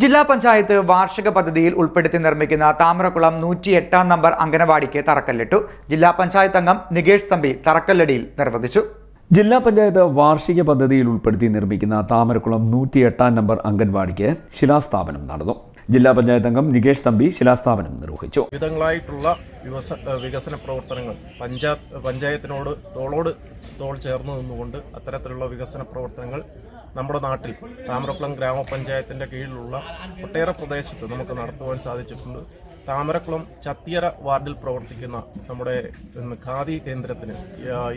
ജില്ലാ പഞ്ചായത്ത് വാർഷിക പദ്ധതിയിൽ ഉൾപ്പെടുത്തി നിർമ്മിക്കുന്ന താമരക്കുളം നൂറ്റി എട്ടാം നമ്പർ അംഗനവാടിക്ക് തറക്കല്ലിട്ടു. ജില്ലാ പഞ്ചായത്ത് അംഗം നികേഷ് തമ്പി തറക്കല്ലടിയിൽ നിർവഹിച്ചു. ജില്ലാ പഞ്ചായത്ത് വാർഷിക പദ്ധതിയിൽ ഉൾപ്പെടുത്തി നിർമ്മിക്കുന്ന താമരക്കുളം നൂറ്റി എട്ടാം നമ്പർ അംഗൻവാടിക്ക് ശിലാസ്ഥാപനം നടന്നു. ജില്ലാ പഞ്ചായത്ത് അംഗം നികേഷ് തമ്പി ശിലാസ്ഥാപനം നിർവഹിച്ചു. വിധങ്ങളായിട്ടുള്ള വികസന പ്രവർത്തനങ്ങൾ പഞ്ചായത്ത് പഞ്ചായത്തിനോട് തോളോട് തോൾ ചേർന്ന് നിന്നുകൊണ്ട് അത്തരത്തിലുള്ള വികസന പ്രവർത്തനങ്ങൾ നമ്മുടെ നാട്ടിൽ താമരക്കുളം ഗ്രാമപഞ്ചായത്തിന്റെ കീഴിലുള്ള ഒട്ടേറെ പ്രദേശത്ത് നമുക്ക് നടത്തുവാൻ സാധിച്ചിട്ടുണ്ട്. താമരക്കുളം ചത്തിയറ വാർഡിൽ പ്രവർത്തിക്കുന്ന നമ്മുടെ ഖാദി കേന്ദ്രത്തിന്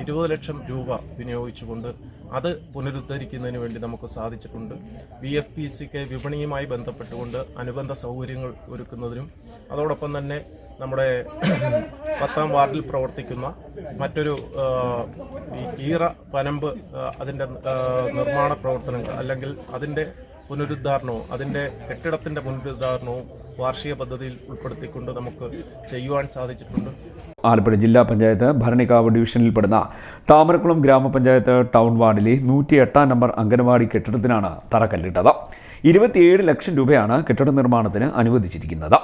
ഇരുപത് ലക്ഷം രൂപ വിനിയോഗിച്ചുകൊണ്ട് അത് പുനരുദ്ധരിക്കുന്നതിന് വേണ്ടി നമുക്ക് സാധിച്ചിട്ടുണ്ട്. ബി എഫ് പി സിക്ക് വിപണിയുമായി ബന്ധപ്പെട്ടുകൊണ്ട് അനുബന്ധ സൗകര്യങ്ങൾ ഒരുക്കുന്നതിനും അതോടൊപ്പം തന്നെ നമ്മുടെ പത്താം വാർഡിൽ പ്രവർത്തിക്കുന്ന മറ്റൊരു ഈറ പനമ്പ് അതിന്റെ നിർമ്മാണ പ്രവർത്തനങ്ങൾ അല്ലെങ്കിൽ അതിന്റെ പുനരുദ്ധാരണവും അതിന്റെ കെട്ടിടത്തിന്റെ പുനരുദ്ധാരണവും വാർഷിക പദ്ധതിയിൽ ഉൾപ്പെടുത്തിക്കൊണ്ട് നമുക്ക് ചെയ്യുവാൻ സാധിച്ചിട്ടുണ്ട്. ആലപ്പുഴ ജില്ലാ പഞ്ചായത്ത് ഭരണിക്കാവ് ഡിവിഷനിൽപ്പെടുന്ന താമരക്കുളം ഗ്രാമപഞ്ചായത്ത് ടൗൺ വാർഡിലെ നൂറ്റി എട്ടാം നമ്പർ അംഗനവാടി കെട്ടിടത്തിനാണ് തറക്കല്ലിട്ടത്. ഇരുപത്തിയേഴ് ലക്ഷം രൂപയാണ് കെട്ടിട നിർമ്മാണത്തിന് അനുവദിച്ചിരിക്കുന്നത്.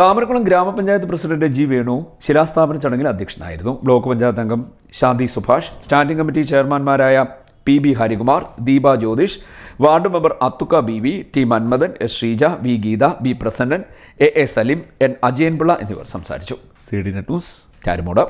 താമരക്കുളം ഗ്രാമപഞ്ചായത്ത് പ്രസിഡന്റ് ജി വേണു ശിലാസ്ഥാപന ചടങ്ങിൽ അധ്യക്ഷനായിരുന്നു. ബ്ലോക്ക് പഞ്ചായത്ത് അംഗം Shanthi Subhash standing committee ചെയർമാൻമാരായ P B Harikumar Deepa Jyothish ward member അത്തുക്ക B V T Manmadan S Sreeja V Geetha B Prasannan A A Salim N Ajayanpillai എന്നിവർ സംസാരിച്ചു. C D net news Charummoodu